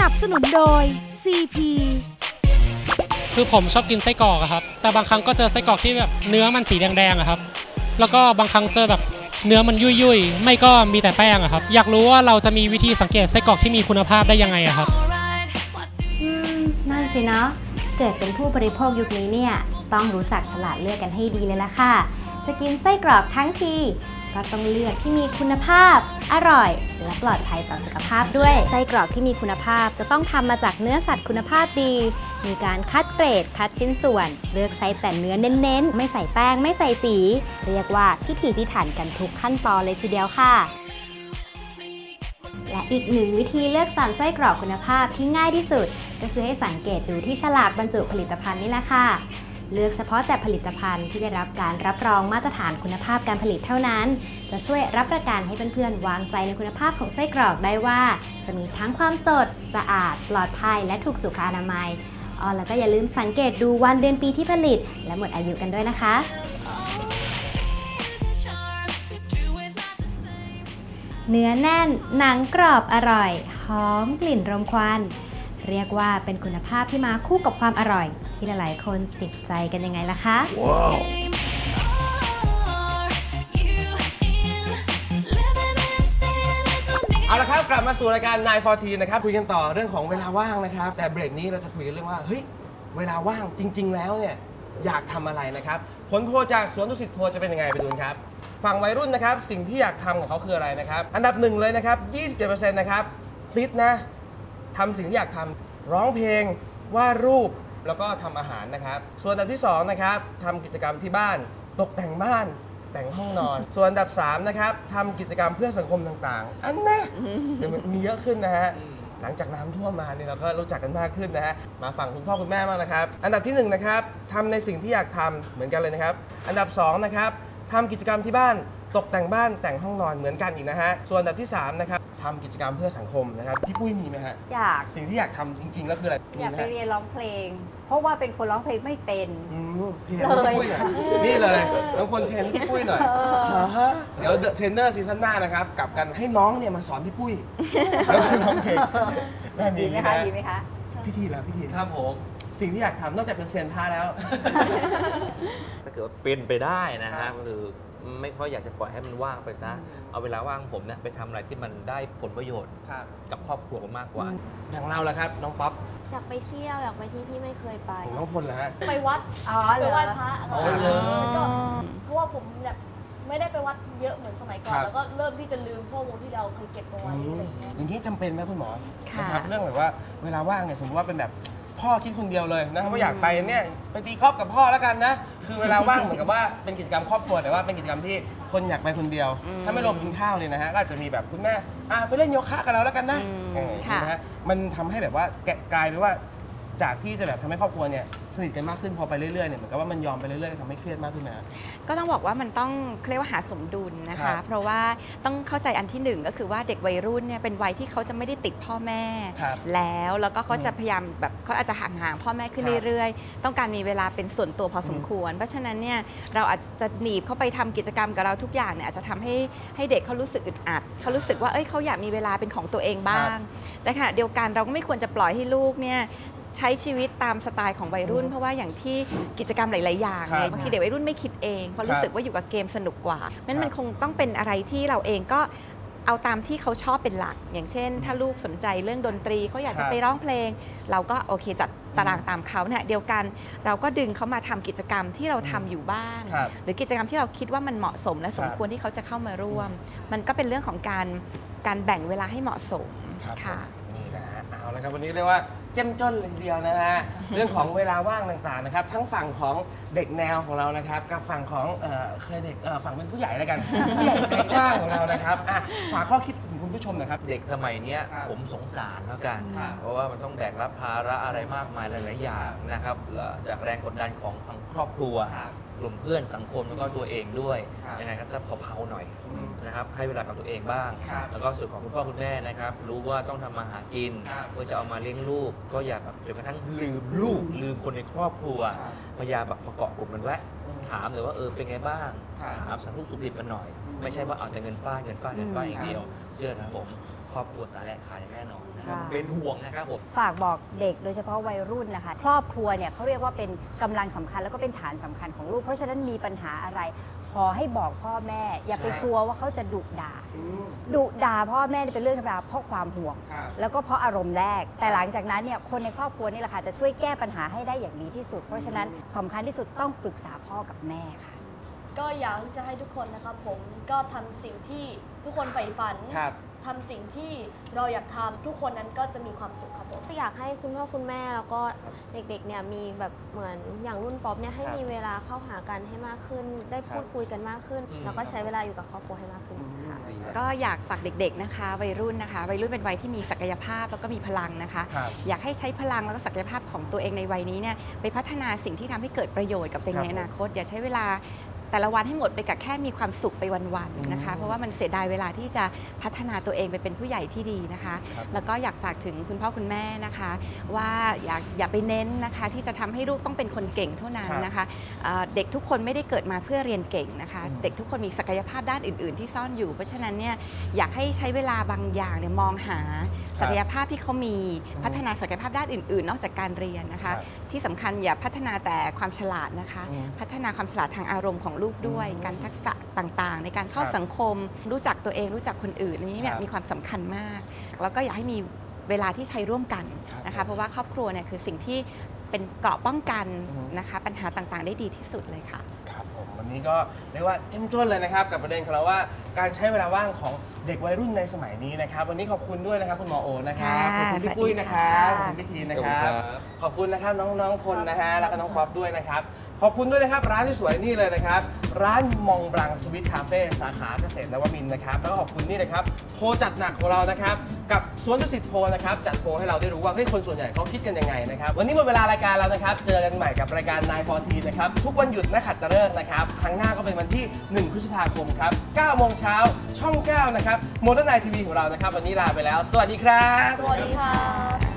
นับสนุนโดย CP คือผมชอบกินไส้กรอกอะครับ แต่บางครั้งก็เจอไส้กรอกที่แบบเนื้อมันสีแดงๆอะครับ แล้วก็บางครั้งเจอแบบเนื้อมันยุ่ยๆไม่ก็มีแต่แป้งอะครับ อยากรู้ว่าเราจะมีวิธีสังเกตไส้กรอกที่มีคุณภาพได้ยังไงอะครับ อืมนั่นสิเนาะ เกิดเป็นผู้บริโภคยุคนี้เนี่ย ต้องรู้จักฉลาดเลือกกันให้ดีเลยละค่ะ จะกินไส้กรอกทั้งที ก็ต้องเลือกที่มีคุณภาพ อร่อย และปลอดภัยต่อสุขภาพด้วย ไส้กรอกที่มีคุณภาพจะต้องทำมาจากเนื้อสัตว์คุณภาพดี มีการคัดเกรด คัดชิ้นส่วน เลือกใช้แต่เนื้อเน้นๆ ไม่ใส่แป้ง ไม่ใส่สี เรียกว่าพิถีพิถันกันทุกขั้นตอนเลยทีเดียวค่ะและอีกหนึ่งวิธีเลือกสรรไส้กรอกคุณภาพที่ง่ายที่สุด ก็คือให้สังเกตดูที่ฉลากบรรจุผลิตภัณฑ์นี่แหละค่ะ เลือกเฉพาะแต่ผลิตภัณฑ์ที่ได้รับการรับรองมาตรฐานคุณภาพการผลิตเท่านั้น จะช่วยรับประกันให้เพื่อนๆวางใจในคุณภาพของไส้กรอกได้ว่า จะมีทั้งความสด สะอาด ปลอดภัย และถูกสุขอนามัยอ๋อแล้วก็อย่าลืมสังเกตดูวันเดือนปีที่ผลิต และหมดอายุกันด้วยนะคะเนื้อแน่น หนังกรอบอร่อย หอมกลิ่นรมควัน เรียกว่าเป็นคุณภาพที่มาคู่กับความอร่อย ที่หลายๆ คนติดใจกันยังไงล่ะคะเอาละครับกลับมาสู่รายการนายฟอร์ทีนะครับคุยกันต่อเรื่องของเวลาว่างนะครับ แต่เบรกนี้เราจะคุยกันเรื่องว่าเฮ้ยเวลาว่างจริง ๆ แล้วเนี่ยอยากทำอะไรนะครับ ผลโพลจากสวนดุสิตโพลจะเป็นยังไงไปดูกันครับฝั่งวัยรุ่นนะครับ สิ่งที่อยากทำของเขาคืออะไรนะครับ อันดับหนึ่งเลยนะครับ 27%นะครับติดนะทำสิ่งที่อยากทำร้องเพลงวาดรูป แล้วก็ทำอาหารนะครับ ส่วนอันดับที่สองนะครับทำกิจกรรมที่บ้าน ตกแต่งบ้าน แต่งห้องนอน ส่วนอันดับ3นะครับทำกิจกรรมเพื่อสังคมต่างๆ อันนะเดี๋ยวมันมีเยอะขึ้นนะฮะ หลังจากน้ำท่วมมาเนี่ยเราก็รู้จักกันมากขึ้นนะฮะ มาฝั่งคุณพ่อคุณแม่บ้างนะครับ อันดับที่1นะครับทำในสิ่งที่อยากทำเหมือนกันเลยนะครับ อันดับ2นะครับทำกิจกรรมที่บ้าน ตกแต่งบ้านแต่งห้องนอนเหมือนกันอีกนะฮะ ส่วนอันดับที่3นะครับทำกิจกรรมเพื่อสังคมนะครับ พี่ปุ้ยมีไหมฮะ อยาก สิ่งที่อยากทำจริง ๆ แล้วคืออะไรอยากมีไปหมฮะเรียนร้องเพลง เพราะว่าเป็นคนร้องเพลงไม่เป็น อืมเทรนพี่ปุ้ยหน่อยนี่เลยน้องคนเทรนพี่ปุ้ยหน่อยฮะเดี๋ยวเทรนเนอร์ซีซั่นหน้านะครับกลับกันให้น้องเนี่ยมาสอนพี่ปุ้ยแล้วก็ร้องเพลงแม่มีดีไหมนะคะดีไหมคะพิธีแล้วพิธีครับผมสิ่งที่อยากทำนอกจากเป็นเซียนพระแล้ว ถ้าเกิดว่าเป็นไปได้นะฮะก็คือ ไม่ค่อยอยากจะปล่อยให้มันว่างไปซะ เอาเวลาว่างของผมเนี่ยไปทำอะไรที่มันได้ผลประโยชน์ครับกับครอบครัวมากกว่า อย่างเราละครับ น้องป๊อปอยากไปเที่ยวอยากไปที่ที่ไม่เคยไปของน้องพลละฮะไปวัดอ๋อไปเหรอไหว้พระอ๋อเหรอแล้วก็เพราะว่าผมแบบไม่ได้ไปวัดเยอะเหมือนสมัยก่อครันบแล้วก็เริ่มที่จะลืมข้อมูลที่เราเคยเก็บเอาไว้อือะไรมอย่างเงี้ยอย่างนี้จำเป็นไหมคุณหมอค่ะนะครับเรื่องแบบว่าเวลาว่างเนี่ยสมมติว่าเป็นแบบ พ่อคิดคนเดียวเลยนะครับว่าอยากไปเนี่ยไปตีกอล์ฟกับพ่อแล้วกันนะ คือเวลาว่างเหมือนกับว่าเป็นกิจกรรมครอบครัวแต่ว่าเป็นกิจกรรมที่คนอยากไปคนเดียว ถ้าไม่รวมกินข้าวเนี่ยนะฮะก็อาจจะมีแบบคุณแม่อะไปเล่นโยคะกันแล้วแล้วกันนะอืมเออค่ะนะฮะมันทำให้แบบว่าแกะกลายเป็นว่า จากที่จะแบบทำให้ครอบครัวเนี่ยสนิทกันมากขึ้นพอไปเรื่อยๆเนี่ยเหมือนกับว่ามันยอมไปเรื่อยๆทำให้เครียดมากขึ้นนะ ก็ต้องบอกว่ามันต้องเขาเรียกว่าหาสมดุลนะครัคะ บเพราะว่าต้องเข้าใจอันที่หนึ่งก็คือว่าเด็กวัยรุ่นเนี่ยเป็นวัยที่เขาจะไม่ได้ติดพ่อแม่ ครับแล้วแล้วก็เขาจะพยายามแบบเขาอาจจะห่างๆพ่อแม่ขึ้นครับเรื่อยๆ ต้องการมีเวลาเป็นส่วนตัวพอสมควร เพราะฉะนั้นเนี่ยเราอาจจะหนีบเข้าไปทำกิจกรรมกับเราทุกอย่างเนี่ยอาจจะทำให้ให้เด็กเขารู้สึกอึดอัดเขารู้สึกว่าเอ้ยเขาอยากมีเวลาเป็นของตัวเองบ้างแต่ขณะเดียวกันเราก็ไม่ควรจะปล่อยให้ลูกเนี่ย ใช้ชีวิตตามสไตล์ของวัยรุ่น เพราะว่าอย่างที่กิจกรรมหลาย ๆ อย่างเนี่ยครับบางทีเด็กวัยรุ่นไม่คิดเองเพราะครู้รับสึกว่าอยู่กับเกมสนุกกว่าเพราะฉะนั้นครับมันคงต้องเป็นอะไรที่เราเองก็เอาตามที่เขาชอบเป็นหลัก อย่างเช่น ถ้าลูกสนใจเรื่องดนตรีเขาอยากคจะรับไปร้องเพลง เราก็โอเคจัดตารางตามเขาเนี่ยเดียวกัน เราก็ดึงเขามาทำกิจกรรมที่เราทำอยู่บ้างครับหรือกิจกรรมที่เราคิดว่ามันเหมาะสมและสมครับควรที่เขาจะเข้ามาร่วม มันก็เป็นเรื่องของการการแบ่งเวลาให้เหมาะสมครับค่ะผมนี่นะฮะเอาละครับวันนี้เรียกว่า เจ้มจนเลยทีเดียวนะฮะ เรื่องของเวลาว่างต่างๆนะครับ ทั้งฝั่งของเด็กแนวของเรานะครับ กับฝั่งของเอ่อเคยเด็กเอ่อฝั่งเป็นผู้ใหญ่แล้วกัน ผู้ใหญ่ใจกว้างของเรานะครับอะฝากข้อคิดถึง คุณผู้ชมหนะครับ เด็กสมัยเนี้ยครับผมสงสารแล้วกัน ครับ เพราะว่ามันต้องแบกรับภาระอะไรมากมายหลายๆอย่างนะครับแล้วจากแรงกดดันของทางครอบครัว ครับ กลุ่มเพื่อนสังคมแล้วก็ตัวเองด้วยครับ ยังไงก็สักเผาๆหน่อยอืม นะครับให้เวลากับตัวเองบ้าง ครับแล้วก็ส่วนของคุณพ่อคุณแม่นะครับ รู้ว่าต้องทำมาหากินครับ เพื่อจะเอามาเลี้ยงลูก ก็อย่าแบบจนกระทั่งลืมลูกลืมคนในครอบครัวครับพยายามแบบมาเกาะกลุ่มมันแวะถามเลยว่าเออเป็นไงบ้าง ครับถามสารทุกข์สุขดิบมันหน่อย ไม่ใช่ว่าเอาแต่เงินฟาดเงินฟาดเงินฟาดอย่างเดียว เชื่อนะผมครอบครัวสาแหลกขายอย่างแน่นอนนะครับค่ะ เป็นห่วงนะครับผม ฝากบอกเด็กโดยเฉพาะวัยรุ่นนะคะ ครอบครัวเนี่ยเขาเรียกว่าเป็นกำลังสำคัญแล้วก็เป็นฐานสำคัญของลูก เพราะฉะนั้นมีปัญหาอะไร ขอให้บอกพ่อแม่ อย่าไปใช่ กลัวว่าเขาจะดุด่า ดุด่าพ่อแม่นี่เป็นเรื่องธรรมดาเพราะความห่วง ครับ แล้วก็เพราะอารมณ์แรก แต่หลังจากนั้นเนี่ยคนในครอบครัวนี่แหละค่ะจะช่วยแก้ปัญหาให้ได้อย่างดีที่สุด เพราะฉะนั้นสำคัญที่สุดต้องปรึกษาพ่อกับแม่ค่ะ ก็อยากที่จะให้ทุกคนนะครับ ผมก็ทำสิ่งที่ทุกคนใฝ่ฝันครับ ทำสิ่งที่เราอยากทำทุกคนนั้นก็จะมีความสุขครับผมอยากให้คุณพ่อคุณแม่แล้วก็เด็กๆเนี่ยมีแบบเหมือนอย่างรุ่นป๊อปเนี่ยให้ครับมีเวลาเข้าหากันให้มากขึ้น ได้พูดคุยกันมากขึ้น อืม แล้วก็ใช้เวลาอยู่กับครอบครัวให้มากขึ้นค่ะ ก็อยากฝากเด็กๆนะคะ วัยรุ่นนะคะ วัยรุ่นเป็นวัยที่มีศักยภาพแล้วก็มีพลังนะคะ ครับ อยากให้ใช้พลังแล้วก็ศักยภาพของตัวเองในวัยนี้เนี่ยไปพัฒนาสิ่งที่ทำให้เกิดประโยชน์กับตัวเองครับในอนาคต อย่าใช้เวลา แต่ละวันให้หมดไปกับแค่มีความสุขไปวันๆนะคะอืมเพราะว่ามันเสียดายเวลาที่จะพัฒนาตัวเองไปเป็นผู้ใหญ่ที่ดีนะคะครับแล้วก็อยากฝากถึงคุณพ่อคุณแม่นะคะ ว่าอย่าอย่าไปเน้นนะคะที่จะทำให้ลูกต้องเป็นคนเก่งเท่านั้นนะคะเอ่อเด็กทุกคนไม่ได้เกิดมาเพื่อเรียนเก่งนะคะอืมเด็กทุกคนมีศักยภาพด้านอื่น ๆ ที่ซ่อนอยู่ เพราะฉะนั้นเนี่ยอยากให้ใช้เวลาบางอย่างเนี่ยมองหาศักยภาพที่เขามีพัฒนาศักยภาพด้านอื่น ๆ นอกจากการเรียนนะคะครับ ที่สำคัญอย่าพัฒนาแต่ความฉลาดนะคะอืมพัฒนาความฉลาดทางอารมณ์ของลูกด้วยอืมการทักษะต่างๆ ในการเข้าครับสังคม รู้จักตัวเองรู้จักคนอื่นอันนี้เนี่คยรับมีความสำคัญมาก แล้วก็อยากให้มีเวลาที่ใช้ร่วมกันครับนะคะเพราะว่าครอบครัวเนี่ยคือสิ่งที่เป็นเกราะป้องกันอืมนะคะปัญหาต่างๆ ได้ดีที่สุดเลยค่ะครับผมวั นนี้ก็เรียกว่าเจ้มจ้นเลยนะครับกับประเด็นของเราว่าการใช้เวลาว่างของเด็กวัยรุ่นในสมัยนี้นะครับ วันนี้ขอบคุณด้วยนะครับคุณหมอโอนะครับขค่ะอบคุณพี่สวัสดีปุ้ยนะครับขค่ะอบคุณพี่ทีนะขอบคคุณรับครับ ขอบคุณนะครับน้องๆพลนะฮะแล้วก็น้องป๊อปด้วยนะครับ ขอบคุณด้วยนะครับ ร้านที่สวยนี่เลยนะครับ ร้านมองบรังสวิตคาเฟ่สาขาเกษตรนวมินนะครับ แล้วก็ขอบคุณนี่นะครับโพจัดหนักของเรานะครับ กับสวนดุสิตโพนะครับ จัดโพให้เราได้รู้ว่าเฮ้ยคนส่วนใหญ่เขาคิดกันยังไงนะครับ วันนี้หมดเวลารายการแล้วนะครับ เจอกันใหม่กับรายการนายฟอร์ทีนะครับ ทุกวันหยุดนักขัตฤกษ์นะครับ ครั้งหน้าก็เป็นวันที่ 1 พฤษภาคมครับ9โมงเช้าช่อง 9 นะครับโมเดิร์นไนทีวีของเรานะครับ วันนี้ลาไปแล้ว สวัสดีครับ สวัสดีค่ะ